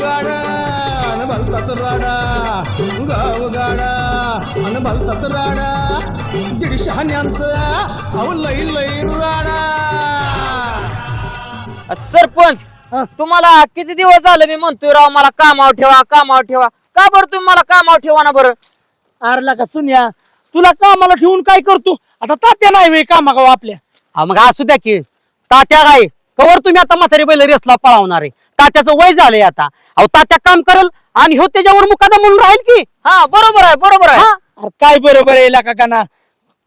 गाड अन भलताच राडा. गाव गाडा अन भलताच राडा. दीड शहाण्यांचं अहो लई लई राडा सरपंच तुम्हाला किती दिवस झालं मी म्हणतोय राव मला कामावर ठेवा कामावर ठेवा. का बरं तुम्ही मला कामावर ठेवा ना बरं? आरला का सुन्या? तुला कामाला ठेवून काय करतो? आता तात्या नाही वे कामा गाव आपल्या. हा मग असू द्या की. तात्या काय? कवर तुम्ही आता म्हातारी बैल रेसला पळवणार आहे. तात्याचं वय झालंय आता. अहो तात्या काम करल आणि ह्यो त्याच्यावर मुकादा म्हणून राहील की. हा बरोबर आहे बरोबर आहे. अरे काय बरोबर आहे का काना?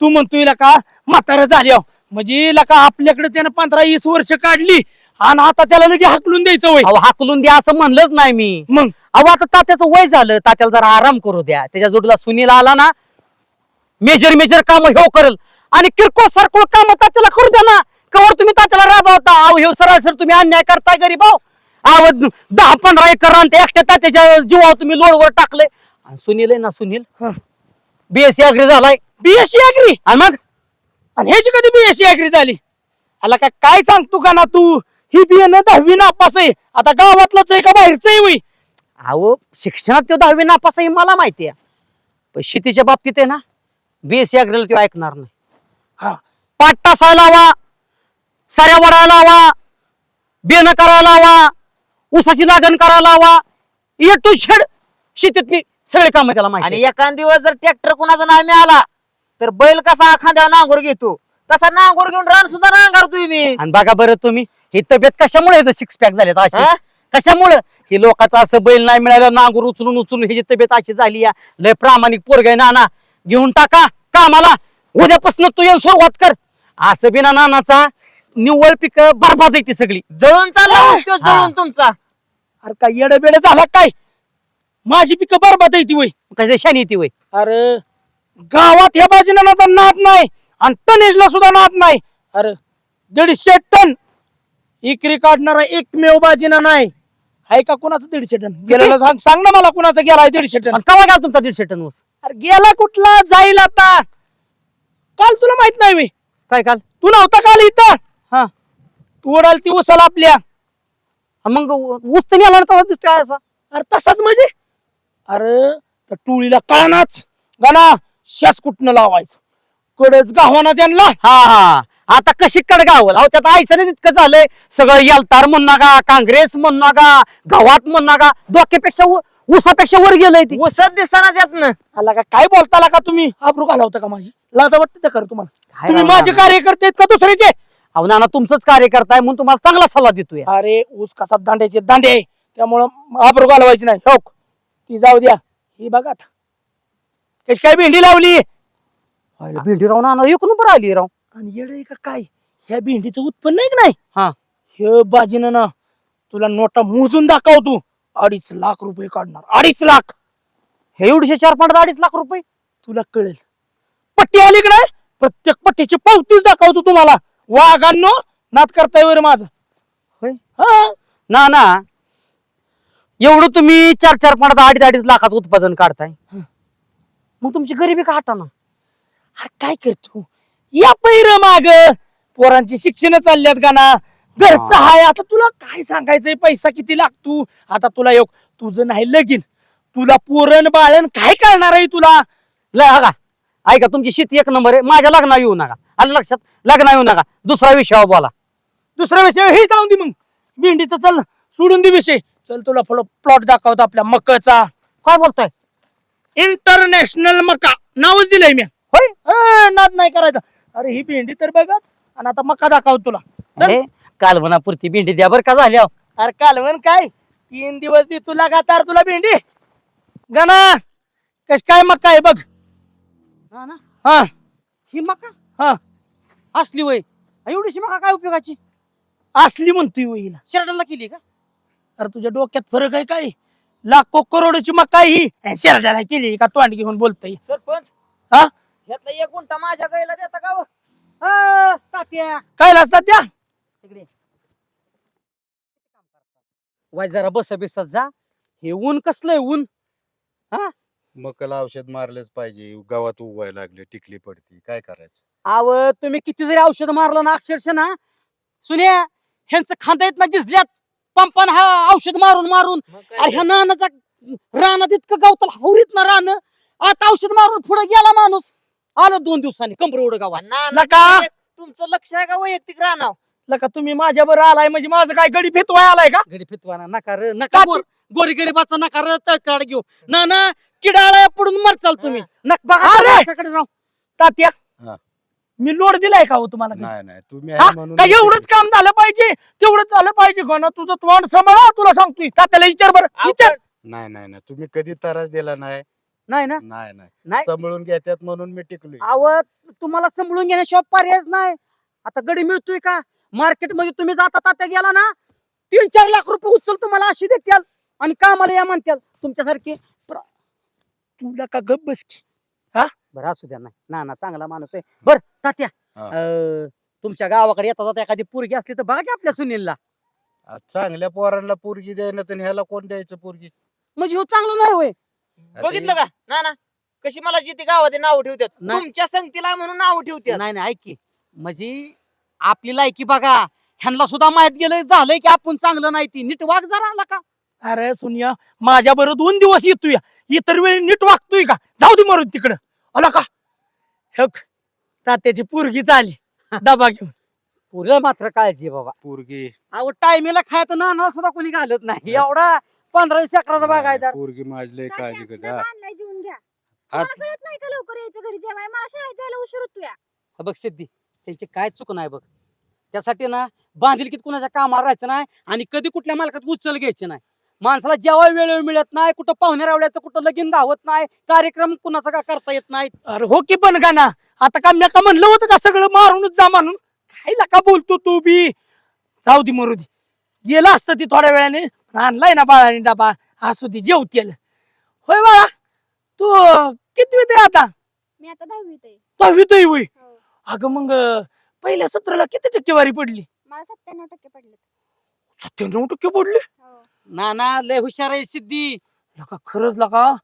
तू म्हणतोय का म्हातारा झाली अहो. म्हणजे का आपल्याकडे त्यानं पंधरा वीस वर्ष काढली आणि आता त्याला लगे हाकलून द्यायचं वय. अहो हाकलून द्या असं म्हणलंच नाही मी. मग? अहो आता तात्याचं वय झालं तात्याला जरा आराम करू द्या. त्याच्या जोडीला सुनील आला ना मेजर मेजर काम ह्यो करल. आणि किरकोळ सरकोळ काम तात्याला करू द्या ना. कवर तुम्ही तात्याला राबवता. अहो ह्यो सरासर तुम्ही अन्याय करताय गरीब अहो. अहो दहा पंधरा एकर रान ते एकट्या तात्याच्या जीवावर तुम्ही लोडवर टाकले आणि सुनील आहे ना सुनील. बीएससी अग्री झालाय. बीएससी अग्री आणि मग? आणि ह्याची कधी बीएससी अग्री झाली? आला का काय सांगतो का ना तू? ही बियाणं दहावी नापास आहे. आता गावातलंच आहे का बाहेरच आहे वय? अहो शिक्षणात तो दहावी नापास आहे मला माहिती आहे. पण शेतीच्या बाबतीत आहे ना बीएससी अग्रीला तो ऐकणार नाही. हा. पाट टासायला लावा साऱ्या वडायला लावा बेन करायला लावा ऊसाची लागण करायला लावा. ए टू शेड शेतीतली सगळे काम त्याला माहिती आणि एखाद दिवस जर ट्रॅक्टर कुणाचा नाही मिळाला तर बैल कसा खांद्यावर नांगोर घेतो? तसा नांगोर घेऊन रान सुद्धा नांगरतोय मी आणि बघा बरं तुम्ही ही तब्येत कशामुळे सिक्स पॅक झाले अशी? हा? कशामुळे? हे लोकांचं असं बैल नाही मिळालं नांगूर उचलून उचलून ह्याची तब्येत अशी झाली या लय प्रामाणिक पोरग आहे नाना. घेऊन टाका कामाला. उद्यापासून तू येऊन सुरुवात कर. असं बिना नानाचा निव्वळ पिक बरबाद आहे ती सगळी. जळून चालला ऊस हा. जळून तुमचा. अरे काय येडं बेड झाला काय? माझी पिकं बरबाद आहे ती वय. कशी शानी ती वय? अरे गावात ह्या बाजीनं तर नाद नाही आणि टनेजला सुद्धा नाद नाही. अरे दीडशे टन इकरी काढणारा एकमेव बाजीना नाही. आहे का कुणाचं दीडशे टन? गेलेलं सांग सांग ना मला कुणाचं गेलाय दीडशे टन. कवा घाल तुमचा दीडशे टन ऊस? अरे गेला कुठला? जाईल आता. काल तुला माहीत नाही वे काय काल? तू नव्हता काल इथं. हा. तू ओढाल ती उसाला आपल्या. मग ऊस तर आला तसा दिसतोय असा. अरे तसाच म्हणजे? अरे त्या टोळीला कळनाच गाना शाच कुठनं लावायचं? कडच गावाना त्यांना. हा हा. आता कशी कड गावल अहो त्यात आईचं नाही तितकं झालंय. सगळं यलतार म्हणू नका काँग्रेस म्हणू नका गव्हात म्हणू नका. डोक्यापेक्षा उ- ऊसापेक्षा वर गेलंय ती. उसत दिसताना त्यातनं. आला का? काय बोलताला का तुम्ही? आबरू घाला होता का माझी? लाजा वाटते कर तुम्हाला. तुम्ही माझे? कार्यकर्ते आहेत का दुसऱ्याचे? अहो नाना तुमचंच कार्य करताय म्हणून तुम्हाला चांगला सल्ला देतोय. अरे ऊस कसा दांड्याचे दांडे आहे. त्यामुळं आबरू घालवायची नाही. हो ती जाऊ द्या. ही बघा आता. कशी काय भेंडी लावली? भेंडी राव नाना एक नंबर आली राव. आणि येड आहे का काय? ह्या भेंडीचं उत्पन्न आहे का नाही? हा. हे बाजीनं ना तुला नोटा मोजून दाखव तू. अडीच लाख रुपये काढणार. अडीच लाख. हे एवढीशे चार पाच अडीच लाख रुपये? तुला कळेल. पट्टी आली का नाही? प्रत्येक पट्टीची पावतीच दाखवतो तुम्हाला. वाघांनो नात करताय वर माझं. होय? हा? ना ना. एवढं तुम्ही चार चार पाच अडीच अडीच लाखाचं उत्पादन काढताय. मग तुमची गरिबी का हटा ना अरे काय करतो? या पैर माग. पोरांची शिक्षण चालल्यात का ना घरचं हाय. आता तुला काय सांगायचंय? पैसा किती लागतो? आता तुला योग तुझं नाही लगीन. तुला पोरण बाळण काय करणार आहे तुला? लय हा का? ऐका तुमची शेती एक नंबर आहे. माझ्या लग्ना येऊ नका. आलं लक्षात? लग्न येऊ नका. दुसरा विषयावर बोला. दुसरा विषय हे जाऊन दे मग. भेंडीचं चल सोडून दे विषय. चल तुला प्लॉट दाखवतो आपल्या मकाचा. काय बोलताय? इंटरनॅशनल मका. नावच दिलंय मी. होय? अं, नाद नाही करायचा. अरे ही भेंडी तर बघाच. आणि आता मका दाखव तुला. चल. अरे कालवनापुरती भेंडी द्या बरं का झाल्या अरे कालवण काय? तीन दिवस दे तुला गातार तुला भेंडी. गणा कस काय मका आहे बघ. ना ना हा. ही मका? हा. असली वय. एवढीशी मका काय उपयोगाची? असली म्हणतोय होईल शर्टाला केली का? अरे तुझ्या डोक्यात फरक आहे काय? लाखो करोडची मका ही. शेरड्याला केली का तोंड घेऊन बोलतय? सरपंच हा? ह्यातला एक गुंठा माझ्या गाईला देता का हो? अ, तात्या. काय सध्या? तिकडे वाय जरा बस बिस जा. हे ऊन कसलंय ऊन? मकला औषध मारलंच पाहिजे. गावात उगवायला लागले टिकली पडती. काय करायचं? आव तुम्ही किती जरी औषध मारलं ना अक्षरशः ना सुन्या ह्यांचं खांदा येत ना जिजल्यात. पंपान हा औषध मारून मारून. अरे ह्या नानाचा रानात इतकं गावताला हवरीत ना रान. आता औषध मारून पुढे गेला माणूस. आलो दोन दिवसांनी कंबर उड गावात. ना, ना, नका. ते तुमचं लक्ष आहे का वैयक्तिक राहणार लका तुम्ही माझ्या बरं आलाय म्हणजे माझं काय गडी फेतवाय आलाय का? गडी फितवाना नका रे नका गोर गोरी गरीबाचा नका रे तळकाड घेऊ. ना ना किडाळा पडून मरचाल तुम्ही. नक बघा अरे! राव. तात्या. हा. मी लोड दिलाय का हो तुम्हाला नाही नाही तुम्ही हा? आहे म्हणून काय एवढंच काम झालं पाहिजे? तेवढंच झालं पाहिजे का ना? तुझं तोंड सांभाळा तुला सांगतोय. तात्याला विचार बरं विचार. नाही नाही नाही तुम्ही कधी त्रास दिला नाही. नाही ना? नाही नाही. नाही. सांभाळून घेतात म्हणून मी टिकलोय. आव तुम्हाला सांभाळून घेण्याशिवाय पर्यायच नाही. आता गडी मिळतोय का? मार्केटमध्ये तुम्ही जाता तात्या गेला ना तीन चार लाख रुपये उचल तुम्हाला अशी देत्याल. आणि कामाला या म्हणत्याल. तुमच्यासारखे तुला का गप बस की बरं असू द्या नाही. ना ना चांगला माणूस आहे. बर तात्या हा. अं, तुमच्या गावाकडे येता जाता एखादी पोरगी असली तर बघा की आपल्या सुनीलला. आ, चांगल्या पोरांना पोरगी द्यायला तर ह्याला कोण द्यायचं पोरगी? म्हणजे हो चांगलं नाही होय. बघितलं का? ना ना. कशी मला जिथे गावात नाव ठेवतात नाही. तुमच्या संगतीला म्हणून नाव ठेवतात नाही नाही ऐक की. म्हणजे आपली लायकी बघा ह्यांना सुद्धा माहीत गेलं झालंय की आपण चांगलं नाही ती. नीट वाग जरा आला का? अरे सुनिया माझ्या बरोबर दोन दिवस येतोय. इतर वेळी नीट वागतोय का? जाऊ दे मरून तिकडं. आला का? हे तात्याची पोरगी चाली डबा घेऊन. पुढे मात्र काळजी आहे बाबा. पोरगी. अहो टायमीला खायचं ना सुद्धा कोणी घालत नाही. एवढा पंधरा वीस अकराचा बागायदार पोरगी माझी लय काळजी करते. जेवून घ्या. कळत नाही का लवकर यायचं घरी जेवाय? मला शाळेत जायला उशीर होतोय. हा बघ सिद्धी त्यांची काय चूक नाही बघ. त्यासाठी ना बांधिलकीत कुणाच्या कामाला राहायचं नाही आणि कधी कुठल्या मालकात उचल घ्यायचे नाही. माणसाला जेव्हा वेळ मिळत नाही कुठं पाहुणे रावल्याचं कुठं लगीन गावत नाही कार्यक्रम कुणाचा का करता येत नाही? अरे हो की पण का ना आता का मी का म्हणलं होतं का सगळं मारूनच जा म्हणून? काय का बोलतो तू बी? जाऊ दे मरू दे. गेलं असतं ती थोड्या वेळाने आणलाय ना बाळाने डबा असू दे जेवतेल होय बाळा तू किती ते आता? मी आता दहावीत आहे दहावीतही होय. हो. अगं मग पहिल्या सत्राला किती टक्केवारी पडली? मला सत्त्याण्णव टक्के पडले सत्त्याण्णव टक्के पडली? हो. ना ना लय हुशार आहे सिद्धी. लका खरंच लका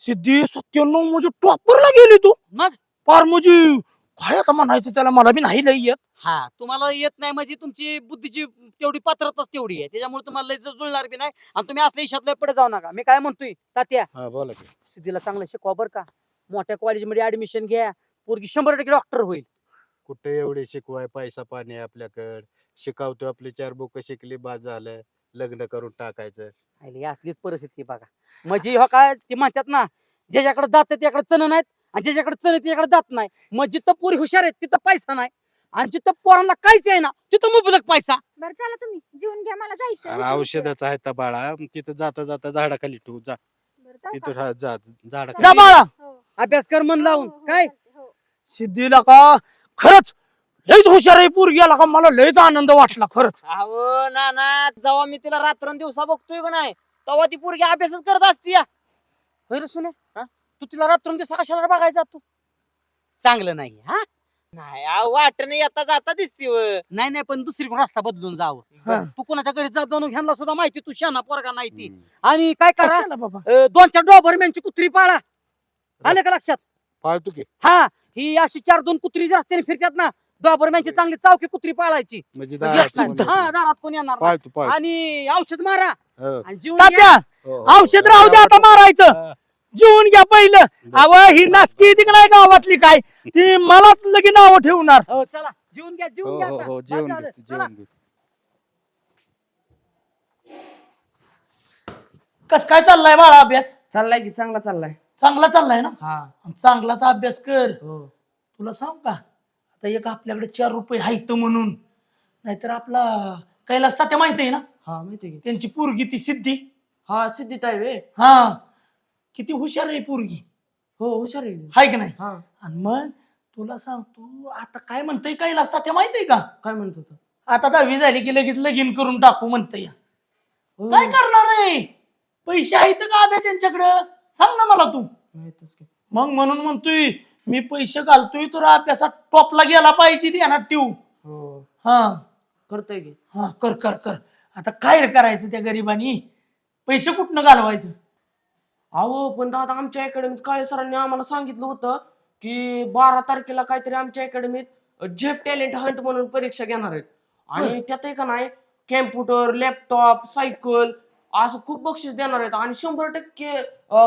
सिद्धी सत्त्याण्णव म्हणजे टॉपरला गेली तू. मग? फार म्हणजे काय आता म्हणायचं त्याला मला बी नाही लई येत. हा तुम्हाला येत नाही म्हणजे तुमची बुद्धीची तेवढी पात्रताच तेवढी आहे. त्याच्यामुळे तुम्हाला लय जुळणार बी नाही. आणि तुम्ही असल्या इशात लय पुढे जाऊ नका. मी काय म्हणतोय तात्या? हा बोला की. सिद्धीला चांगलं शिकवा बरं का. मोठ्या कॉलेजमध्ये ऍडमिशन घ्या. पोरगी शंभर टक्के डॉक्टर होईल. कुठे एवढे शिकवाय पैसा पाणी आपल्याकडं. शिकवतो आपली चार बुक शिकली बाद झालं. लग्न करून टाकायचं. आयली असलीच परिस्थिती बघा. म्हणजे हो काय ते म्हणतात ना ज्याच्याकडे दात आहे त्याकडे चण नाहीत आणि ज्याच्याकडे चण आहे त्याच्याकडे दात नाही. मग जिथं पोरी हुशार आहेत तिथं पैसा नाही. आणि जिथं पोरांना काहीच आहे ना तिथं मुबलक पैसा. बरं चला तुम्ही जेवून घ्या मला जायचं औषधाचं आहे तर बाळा तिथं जाता जाता झाडाखाली ठेवू जा. तिथं जा- जा झाडाखाली. जा बाळा. हो. अभ्यास कर मन लावून काय? सिद्धीला का? खरंच लयच हुशार आहे पोरगी आला का मला लयच आनंद वाटला खरंच अहो ना ना जेव्हा मी तिला रात्र दिवसा बघतोय का नाही तेव्हा ती पोरगी अभ्यासच करत असती या. होय रे सुने हा? तू तिला रात्र दिवसा कशाला बघायचा तू चांगलं नाही हा नाही अहो, वाटणं येता जाता दिसती व. नाही नाही पण दुसरी रस्ता बदलून जावं हा. तू कोणाच्या घरी जात जाऊन ह्यांना सुद्धा माहिती तू शाना पोरगा नाही ती. आणि काय करा कशाला बाबा अं, दोन चार डॉबरमॅनची कुत्री पाळा आले का लक्षात पाळतो की हा ही अशी चार दोन कुत्री रस्त्याने फिरतात ना डॉबरमॅनची चांगली चावकी कुत्री पाळायची म्हणजे म्हणजे दारात कोण हा. दारात कोणी येणार नाही. पाळतो पाळतो आणि औषध मारा हो. आणि जीवन. तात्या हो, हो. औषध राहू दे आता मारायचं हा. जेवून घ्या पहिलं अव ही नासकी तिकडे गावातली काय ती मलाच लगीन नावं ठेवणार हो चला जेवून घ्या हो जेवून घ्या हो आता. हो बस जेवण झालं. घेतो चला. जेवण घेतो कस काय चाललाय बाळा अभ्यास चाललाय की चांगला चाललाय चांगला चाललाय ना हा चांगलाचा अभ्यास कर हो तुला सांग का आता एक आपल्याकडे चार रुपये हायत म्हणून. नाहीतर आपला कैलास तात्या माहिती आहे ना? हा माहिती की. त्यांची पोरगी ती सिद्धी. हा सिद्धिताई वे हा. किती हुशार आहे पोरगी. हो हुशार आहे. ती. हाय की नाही? हा. आणि मग तुला सांगतो आता काय म्हणतंय कैलास तात्या माहितीये का? काय म्हणत होता? आता दहावी झाली की लगेच लगीन करून टाकू म्हणतंय. हो. काय करणार आहे? पैसे आहेत का आब्या त्यांच्याकडं? सांग ना मला तू. मग म्हणून म्हणतोय मी पैसे घालतोय तर अभ्यासा टॉपला गेला पाहिजे ध्यानात ठेवू हो. हा. करतोय की. हा कर कर कर. आता काय रे करायचं त्या गरिबानी? पैसे कुठनं घालवायचं? अहो पण दादा आमच्या अकॅडमीत काळे सरांनी आम्हाला सांगितलं होतं की बारा तारखेला काहीतरी आमच्या अकॅडमीत झेप टॅलेंट हंट म्हणून परीक्षा घेणार आहेत. आणि त्यात का नाही कॅम्प्युटर लॅपटॉप सायकल असं खूप बक्षीस देणार आहेत. आणि शंभर टक्के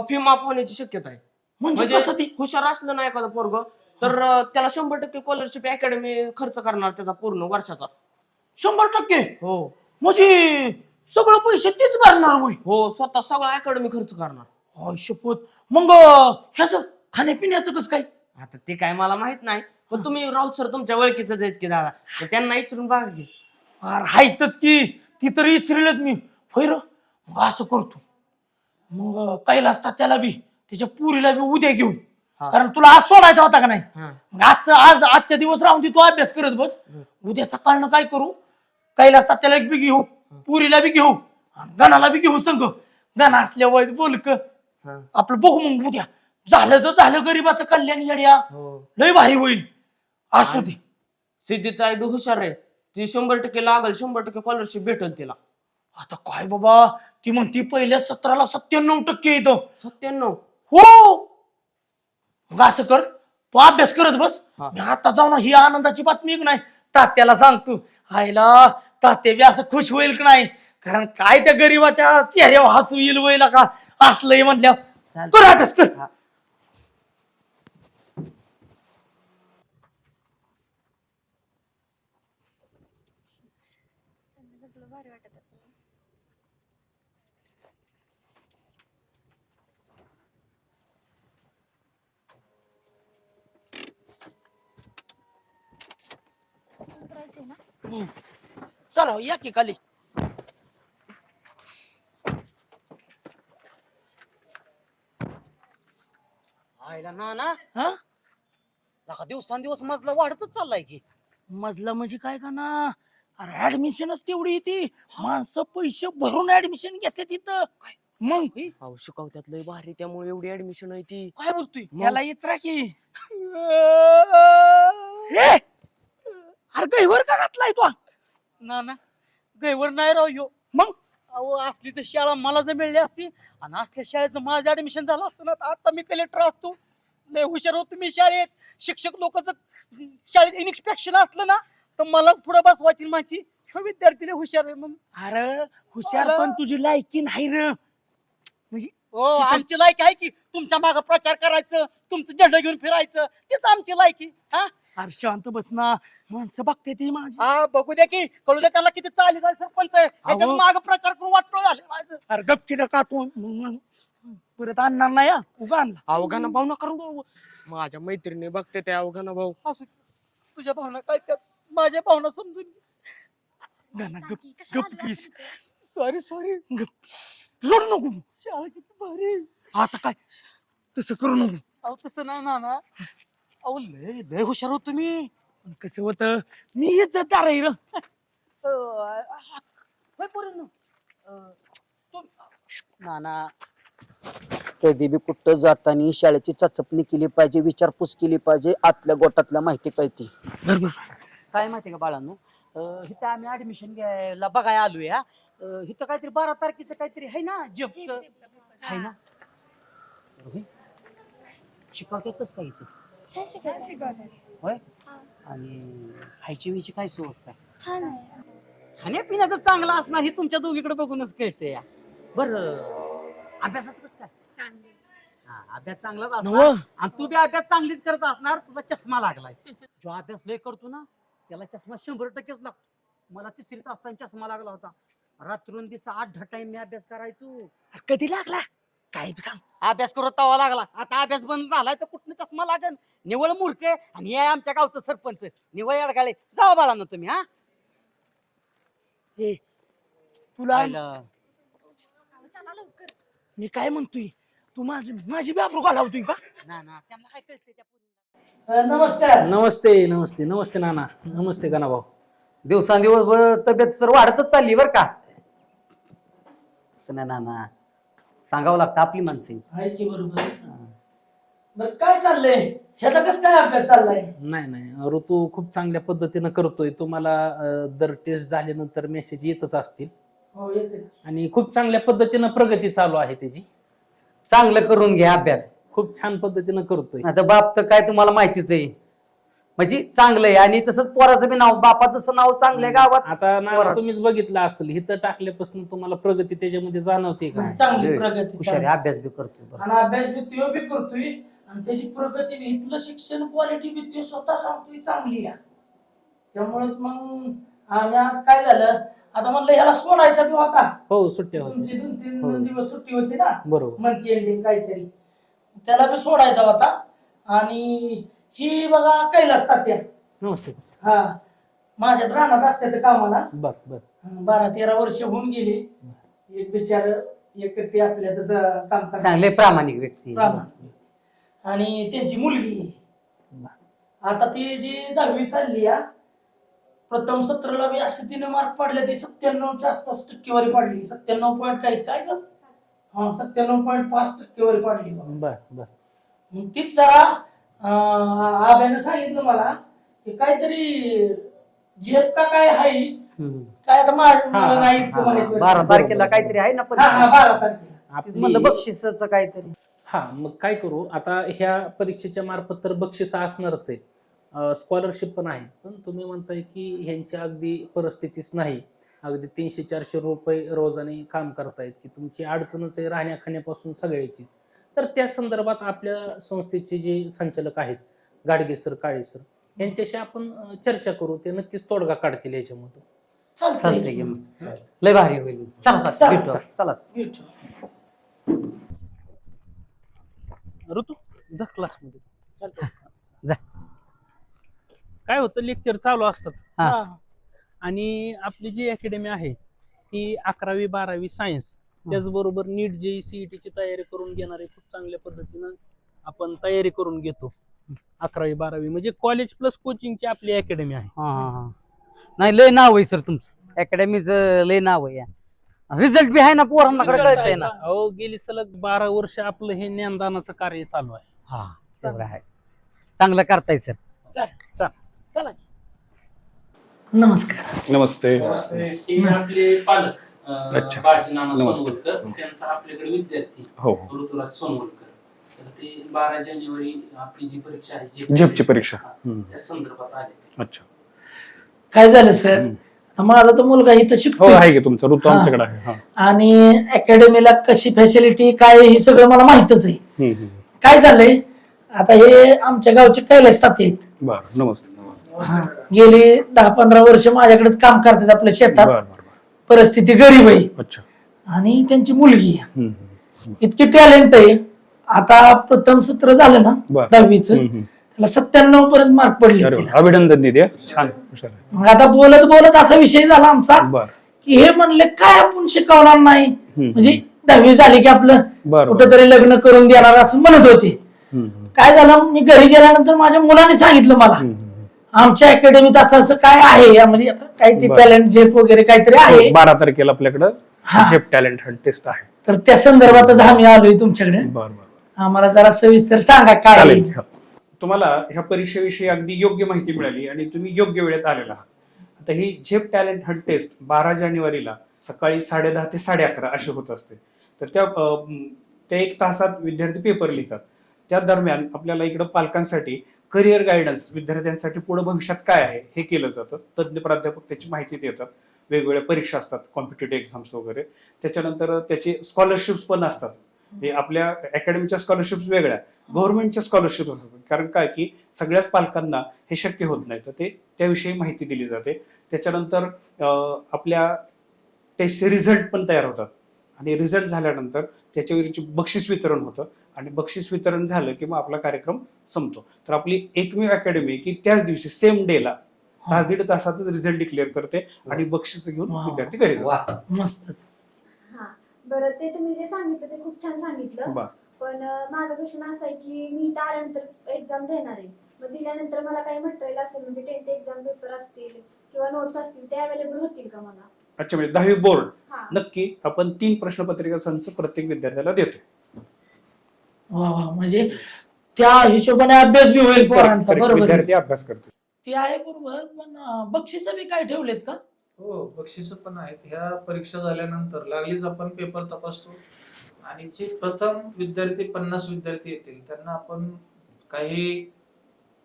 फी माफ होण्याची शक्यता आहे. म्हणजे म्हणजे कसं ती? हुशार असलं ना एखादं पोरग तर अं, त्याला शंभर टक्के स्कॉलरशिप अकॅडमी खर्च करणार त्याचा पूर्ण वर्षाचा. शंभर टक्के? हो. म्हणजे सगळं पैसे तेच भरणार होय? हो स्वतः सगळा अकॅडमी खर्च करणार. शपथ. मग ह्याच खाण्यापिण्याचं कसं काय? आता ते काय मला माहीत नाही पण तुम्ही राऊत सर तुमच्या ओळखीच आहेत की दादा. तर त्यांना विचारून बघा की. अरे हायतच की. ती तर इचरेलच मी. होय र मग असं करतो. मग कैलास त्याला बी. त्याच्या पुरीला बी उद्या घेऊ हा. कारण तुला आज सोडायचा होता का नाही? हा. मग आजचा आज आजच्या दिवस राहून दे तू अभ्यास करत बस. उद्या सकाळनं काय करू? कैलास त्याला एक बी घेऊ. पुरीला बी घेऊ. आणि गणाला बी घेऊ संग. गण असल्यावर बोलक. हा. आपलं बघू मग उद्या. झालं तर झालं गरीबाचं कल्याण येड्या. हो. लय भारी होईल. असू दे. सिद्धिताई बी हुशार आहे. ती शंभर टक्के लागल शंभर टक्के स्कॉलरशिप भेटेल तिला. आता काय बाबा? ती म्हणती पहिल्या सतराला सत्त्याण्णव टक्के येतं. सत्त्याण्णव? हो. मग असं कर तू अभ्यास करत बस. हा. मी आता जाऊन ही आनंदाची बातमी की नाही तात्याला सांगतो आईला तात्या बी असं खुश होईल की नाही? कारण काय त्या गरीबाच्या चेहऱ्यावर हसू येईल होईल का? असलंय म्हणल्या कर अभ्यास कर. हा. उतरायचंय ना? चला या की खाली. आईला ना ना हा? लका दिवसांदिवस मजला वाढतच चाललाय की. मजला म्हणजे काय का ना? अरे ऍडमिशनच तेवढी येते. माणसं पैसे भरून ऍडमिशन घेते तिथं मग? अहो शिकवत्यात लय भारी त्यामुळे एवढी ऍडमिशन आहे ती. काय बोलतोय? मग? याला की हे! अरे गैवर का घातलाय तू? ना ना. गैवर नाही राव ह्यो. मग? अहो असली तर शाळा मला जर मिळली असती आणि असल्या शाळेचं माझं ऍडमिशन झालं असतं ना तर आता मी कलेक्टर असतो. लय हुशार होतो मी शाळेत. शिक्षक लोकच शाळेत इन्स्पेक्शन असलं ना तर मलाच पुढे बसवायची माझी. विद्यार्थी हुशार आहे मग अरे हुशार पण तुझी लायकी नाही र. हो आमची लायकी आहे की तुमच्या मागे प्रचार करायचं तुमचं झेंडा घेऊन फिरायचं. तीच आमची लायकी. हा? अरे शांत बस ना. माणसं बघते ती माझी. हा बघू द्या की. कळू द्या त्याला किती चालीचा आहे सरपंच आहे. त्याच्यात. माग प्रचार करून वाटतो झाले माझं. अरे गपची का तू. मग- मग. परत आणणार नाही हा. उगा आणला. अवघाना भाऊ नका रे भाऊ माझ्या मैत्रिणी बघते त्या अवघाना भाऊ. असं तुझ्या भावना काय त्यात माझ्या भावना समजून गाणं गप गप? सॉरी सॉरी रडू नको. शाळा किती भारी आहे. आता काय? तसं करू नको. अहो तसं नाही ना ना अहो लय लय हुशार होत तुम्ही पण कसं होतं मी इज्जतदार आहे र. नाना कधी बी कुठं जाताना शाळेची चाचपणी केली पाहिजे विचारपूस केली पाहिजे आतल्या गोटातल्या माहिती कळते. बरोबर काय माहिती का बाळांनो? अं, इथं आम्ही ऍडमिशन घ्यायला बघायला आलोय हा. अं, इथं काहीतरी बारा तारखेचं काहीतरी आहे ना जपच. आहे ना? शिकवतात कसं काय इथं? छान शिकवतात. शिकवतात. होय. आणि खायची वेची काय आहे? छान. आहे खाण्यापिण्याचं चांगलं असणार हे तुमच्या दोघीकडे बघूनच कळते या. बर. अभ्यासाचं कसं काय? हा, अभ्यास चांगलाच असणार. नव. आणि तू बी अभ्यास चांगलीच करत असणार तुला चष्मा लागलाय. जो अभ्यास लय करतो ना त्याला चष्मा शंभर टक्केच लागतो मला तिसरीत असताना चष्मा लागला होता. रात्रून दिवस आठ दहा टाइम मी अभ्यास करायचो. कधी लागला? काय बी सांग. अभ्यास करत तवा लागला. आता अभ्यास बंद झालाय तर कुठनं चष्मा लागन? निवळ मूर्ख आहे आणि आहे आमच्या गावचं सरपंच निवळ अडगाळे जावा बाळा ना तुम्ही हा? ए तुला चला लवकर मी काय म्हणतोय? तू माझी माझी बॅबरू घालावतोय का? ना ना त्यांना काय कळते त्या? नमस्कार. नमस्ते नमस्ते नमस्ते नाना. नमस्ते गणाभाऊ दिवसांदिवस बर तब्येत सर वाढतच चालली बर का? असं नाही नाना. सांगावं लागतं आपली माणसं. आहे की बरोबर. बर काय चाललंय? ह्याचा कसं काय अभ्यास चाललाय? नाही नाही. ऋतू खूप चांगल्या पद्धतीनं करतोय. तुम्हाला अं, दर टेस्ट झाल्यानंतर मेसेज येतच असतील. हो येते आणि खूप चांगल्या पद्धतीनं प्रगती चालू आहे त्याची. चांगलं करून घ्या अभ्यास. खूप छान पद्धतीनं करतोय. आता बाप तर काय तुम्हाला माहितीच आहे. म्हणजे चांगलं आहे आणि तसंच पोराचं बी नाव बापाचं जसं नाव चांगलं आहे गावात. आता ना. तुम्हीच बघितलं असेल इथं टाकल्यापासून तुम्हाला प्रगती त्याच्यामध्ये जाणवते का? चांगली प्रगती हुशार आहे. अभ्यास बी करतोय बरं. आणि अभ्यास बी तो बी करतोय. आणि त्याची प्रगती बी इथलं शिक्षण क्वालिटी बी ते स्वतः सांगतोय चांगली आहे. त्यामुळेच मग आम्ही आज काय झालं? आता म्हणलं ह्याला सोडायचा बी होता. हो सुट्ट्या होत्या. तुमची दोन तीन हो. दिवस सुट्टी होती ना? बरोबर. मंथली एंडिंग काहीतरी. त्याला बी सोडायचा होता. आणि ही बघा कैलास तात्या. नमस्ते. हा. माझ्यात राहणार असते तर कामाला. बर बर. बारा तेरा वर्ष होऊन गेली. एक बिचार एकटी आपल्या तसं काम. चांगले प्रामाणिक व्यक्ती. प्रामाणिक. आणि त्यांची मुलगी. आता ती जी दहावी चालली या प्रथम सत्राला बी असे तिने मार्क पडले ते सत्त्याण्णवच्या आसपास टक्केवारी पडली. सत्त्याण्णव पॉईंट काय काय ग? हा सत्त्याण्णव पॉईंट पाच टक्केवारी पडली. बर बर. तीच जरा आब्यानं सांगितलं मला की काहीतरी झेप का काय आहे. काय आता मला नाही बारा तारखेला काहीतरी आहे ना पण बारा तारखेला. म्हणलं बक्षिसाचं काहीतरी. हा मग काय करू? आता ह्या परीक्षेच्या मार्फत तर बक्षीस असणारच आहे. स्कॉलरशिप पण आहे. पण तुम्ही म्हणताय की ह्यांची अगदी परिस्थितीच नाही. अगदी तीनशे चारशे रुपये रोजाने काम करतायत की तुमची अडचणच आहे राहण्या खाण्यापासून सगळ्याचीच. तर त्या संदर्भात आपल्या संस्थेचे जे संचालक आहेत गाडगे सर काळे सर यांच्याशी आपण चर्चा करू. ते नक्कीच तोडगा काढतील याच्यामधून. लय भारी होईल. चला चला. ऋतू? जा क्लासमध्ये जा. काय होतं लेक्चर चालू असतात. हा. हा. आणि आपली जी अकॅडमी आहे ती अकरावी बारावी सायन्स त्याचबरोबर नीट जे सीईटीची तयारी करून घेणारे खूप चांगल्या पद्धतीनं आपण तयारी करून घेतो. अकरावी बारावी. म्हणजे कॉलेज प्लस कोचिंगची आपली अकॅडमी आहे. हा, हा, हा. नाही लय नाव आहे सर तुमचं. अकॅडमीच लय नाव आहे. रिझल्ट बी आहे ना पोरांना कळतंय आहे ना. अहो गेली सलग बारा वर्ष आपलं हे ज्ञानदानाचं कार्य चालू आहे. हा तेवढं आहे. चांगलं करताय सर चला नमस्कार. नमस्ते. ते आपले पालक अं, नमस्ते. सोनवलकर. त्यांचा आपल्याकडे विद्यार्थी हो ऋतुराज सोनवलकर. तर ते बारा जानेवारी आपली जी परीक्षा आहे झेप झेपची परीक्षा. हा, हम्म. त्या संदर्भात आले. अच्छा. काय झालं सर माझा तो मुलगा इथं हो शिकतो आहे की तुमचा ऋतू हा. आमच्याकडे आहे हा. आणि अकॅडमीला कशी फॅसिलिटी काय हे सगळं मला माहितच आहे हम्म, हम्म. काय झालंय आता हे आमच्या गावचे कैलास ताते आहेत बरं नमस्ते गेली दहा पंधरा वर्ष माझ्याकडेच काम करतात आपल्या शेतात बरं बरं बरं. परिस्थिती गरीब आहे अच्छा आणि त्यांची मुलगी आहे. हम्म, हम्म. इतकी टॅलेंट आहे आता प्रथम सत्र झालं ना. दहावीच हम्म, त्याला सत्त्याण्णव पर्यंत मार्क पडले अरे वा, तिला. अभिनंदन दिदी छान. हुशार आहे. मग आता बोलत बोलत असा विषय झाला आमचा बर. की हे म्हणले काय आपण शिकवणार नाही. म्हणजे दहावी झाली की आपलं बर कुठेतरी लग्न करून देणार असं म्हणत होते. काय झालं? मी घरी गेल्यानंतर माझ्या मुलाने सांगितलं मला आमच्या अकॅडमीत असं असं काय आहे? या म्हणजे आता काही ते बरं. टॅलेंट झेप वगैरे काहीतरी आहे. बारा तारखेला आपल्याकडं हा. झेप टॅलेंट हंट टेस्ट आहे. तर त्या संदर्भातच आम्ही आलोय तुमच्याकडे. बर बर आम्हाला जरा सविस्तर सांगा काय आहे. चालेल. तुम्हाला ह्या परीक्षेविषयी अगदी योग्य माहिती मिळाली आणि तुम्ही योग्य वेळेत आलेला आहात. आता ही झेप टॅलेंट हंट टेस्ट बारा जानेवारीला सकाळी साडे दहा ते साडे अकरा अशी होत असते. तर त्या त्या एक तासात विद्यार्थी पेपर लिहितात. त्या दरम्यान आपल्याला इकडं पालकांसाठी करिअर गायडन्स विद्यार्थ्यांसाठी पुढे भविष्यात काय आहे हे केलं जातं. तज्ज्ञ प्राध्यापक त्याची माहिती देतात. वेगवेगळ्या परीक्षा असतात कॉम्पिटेटिव्ह एक्झाम्स वगैरे. त्याच्यानंतर त्याचे स्कॉलरशिप्स पण असतात. हे आपल्या अकॅडमीच्या स्कॉलरशिप्स वेगळ्या. गव्हर्नमेंटच्या स्कॉलरशिप असतात. कारण काय की सगळ्याच पालकांना हे शक्य होत नाही. तर ते त्याविषयी माहिती दिली जाते. त्याच्यानंतर आपल्या टेस्टचे रिझल्ट पण तयार होतात. आणि रिझल्ट झाल्यानंतर त्याच्यावरची बक्षीस वितरण होतं. आणि बक्षीस वितरण झालं की मग आपला कार्यक्रम संपतो. तर आपली एकमेव अकॅडमी की त्याच दिवशी सेम डेला तास दीड तासातच रिझल्ट डिक्लेअर करते आणि बक्षीस घेऊन. विद्यार्थी वा. मस्तच. बरं ते तुम्ही जे सांगितलं ते खूप छान सांगितलं. बर. पण अं, माझा क्वेश्चन असा आहे की मी इथं आल्यानंतर एक्झाम देणार आहे. मग दिल्यानंतर मला काही मटेरियल असेल म्हणजे टेन्थ एक्झाम पेपर असतील किंवा नोट्स असतील ते अवेलेबल होतील का मला? अच्छा म्हणजे दहावी बोर्ड हा. नक्की आपण तीन प्रश्नपत्रिका संच प्रत्येक विद्यार्थ्याला देतो वा वा म्हणजे त्या हिशोबाने अभ्यास बी होईल पोरांचा बरोबर आहे. विद्यार्थी अभ्यास करते ते आहे बरोबर पण बक्षीस बी काय ठेवलेत का? हो बक्षीस पण आहेत. ह्या परीक्षा झाल्यानंतर लागलीच आपण पेपर तपासतो. आणि जे प्रथम विद्यार्थी पन्नास विद्यार्थी येतील त्यांना आपण काही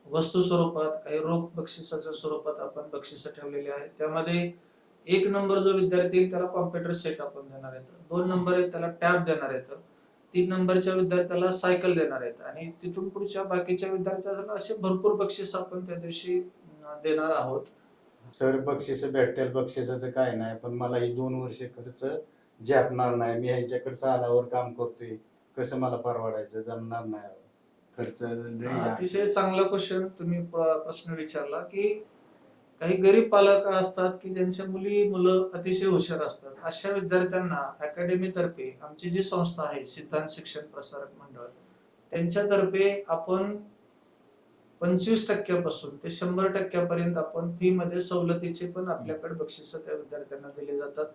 वस्तू स्वरूपात काही रोख बक्षिसाच्या स्वरूपात आपण बक्षिस ठेवलेली आहेत. त्यामध्ये एक नंबर जो विद्यार्थी येईल त्याला कॉम्प्युटर सेट आपण देणार आहेत. दोन नंबर आहेत त्याला टॅब देणार आहेत. तीन नंबरच्या विद्यार्थ्याला सायकल देणार आहेत. आणि तिथून पुढच्या बाकीच्या विद्यार्थ्यांना असे भरपूर बक्षीस आपण त्या दिवशी देणार आहोत. सर बक्षीस भेटेल बक्षिसाचं काय नाही पण मला ही दोन वर्ष खर्च झेपणार नाही. मी ह्यांच्याकडे सालावर काम करतोय. कसं मला परवडायचं? जमणार नाही खर्च आहे. अतिशय चांगला क्वेश्चन तुम्ही प्र- प्रश्न विचारला की काही गरीब पालक असतात की ज्यांच्या मुली मुलं अतिशय हुशार असतात. अशा विद्यार्थ्यांना अकॅडमी तर्फे आमची जी संस्था आहे सिद्धांत शिक्षण प्रसारक मंडळ त्यांच्यातर्फे आपण पंचवीस टक्क्यापासून ते शंभर टक्क्यापर्यंत आपण फी मध्ये सवलतीचे पण आपल्याकडे बक्षिस त्या विद्यार्थ्यांना दिले जातात.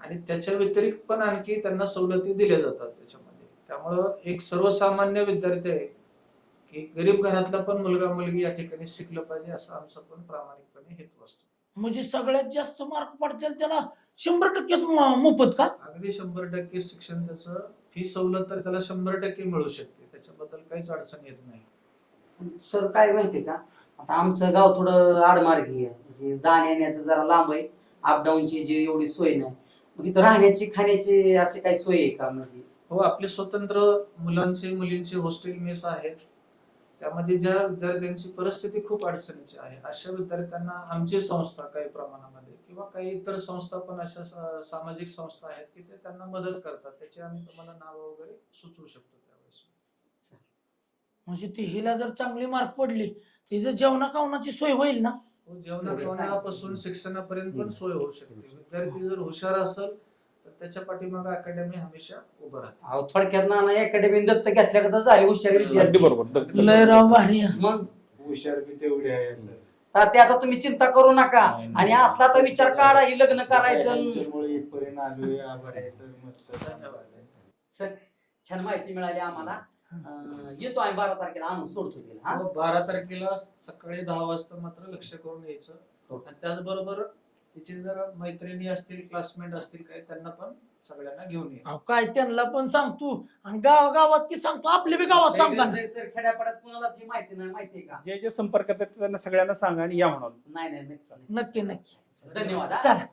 आणि त्याच्या व्यतिरिक्त पण आणखी त्यांना सवलती दिल्या जातात त्याच्यामध्ये. त्यामुळं एक सर्वसामान्य विद्यार्थी आहे की गरीब घरातला पण मुलगा मुलगी या ठिकाणी शिकलं पाहिजे असं आमचा पण प्रामाणिकपणे हेतू असतो. म्हणजे सगळ्यात जास्त मार्क पडतील त्याला शंभर टक्के मोफत का? अगदी शंभर टक्के शिक्षण त्याचं फी सवलत तर त्याला शंभर टक्के मिळू शकते. त्याच्याबद्दल काहीच अडचण येत नाही. सर काय माहितीये का? आता आमचं गाव थोडं आडमार्गी आहे. म्हणजे जाण्या जरा लांब आहे. अपडाऊनची जी एवढी सोय नाही. मग इथं राहण्याची खाण्याची अशी काही सोय आहे का म्हणजे? हो आपले स्वतंत्र मुलांचे मुलींचे हॉस्टेल मेस आहेत. त्यामध्ये ज्या विद्यार्थ्यांची परिस्थिती खूप अडचणीची आहे. अशा विद्यार्थ्यांना आमची संस्था काही प्रमाणामध्ये किंवा काही इतर संस्था पण अशा सामाजिक संस्था आहेत की ते त्यांना मदत करतात. त्याची आम्ही तुम्हाला नावं वगैरे सुचवू शकतो. म्हणजे ती हिला जर चांगली मार्क पडली तिचं जेवणा खावणाची सोय होईल ना? हो, जेवणाखावणापासून शिक्षणापर्यंत पण सोय होऊ शकते. विद्यार्थी जर हुशार असेल तर त्याच्या पाठीमागे अकॅडमी हमेशा उभं राहते. अहो थोडक्यात ना अकॅडमी दत्त घेतल्या का झाली हुशार अगदी विद्यार्थी. बरोबर दत्त- लय राव भारी आहे. मग? हुशार बी तेवढे आहे सर तर ते आता तुम्ही चिंता करू नका. आणि असला तर विचार काढा ही लग्न करायचं. त्यांच्यामुळे इथपर्यंत आलोय आभारायचं मस्त. सर छान माहिती मिळाली आम्हाला. अं, येतो आम्ही बारा तारखेला आणून सोडतो तिला हा? बारा तारखेला सकाळी दहा वाजता मात्र लक्ष करून यायचं. हो. आणि त्याचबरोबर तिचे जर मैत्रिणी असतील क्लासमेट असतील काही त्यांना पण सगळ्यांना घेऊन ये. अहो, काय त्यांना पण सांगतो आणि गाव गावात की सांगतो आपल्या बी गावात सांगता ना. सर खेड्यापाड्यात कुणालाच ही माहिती नाही माहिती आहे का? जे जे संपर्कात आहेत त्यांना सगळ्यांना सांगा आणि या म्हणून नाही नाही नक्की नक्की नक्की. धन्यवाद हा. चला.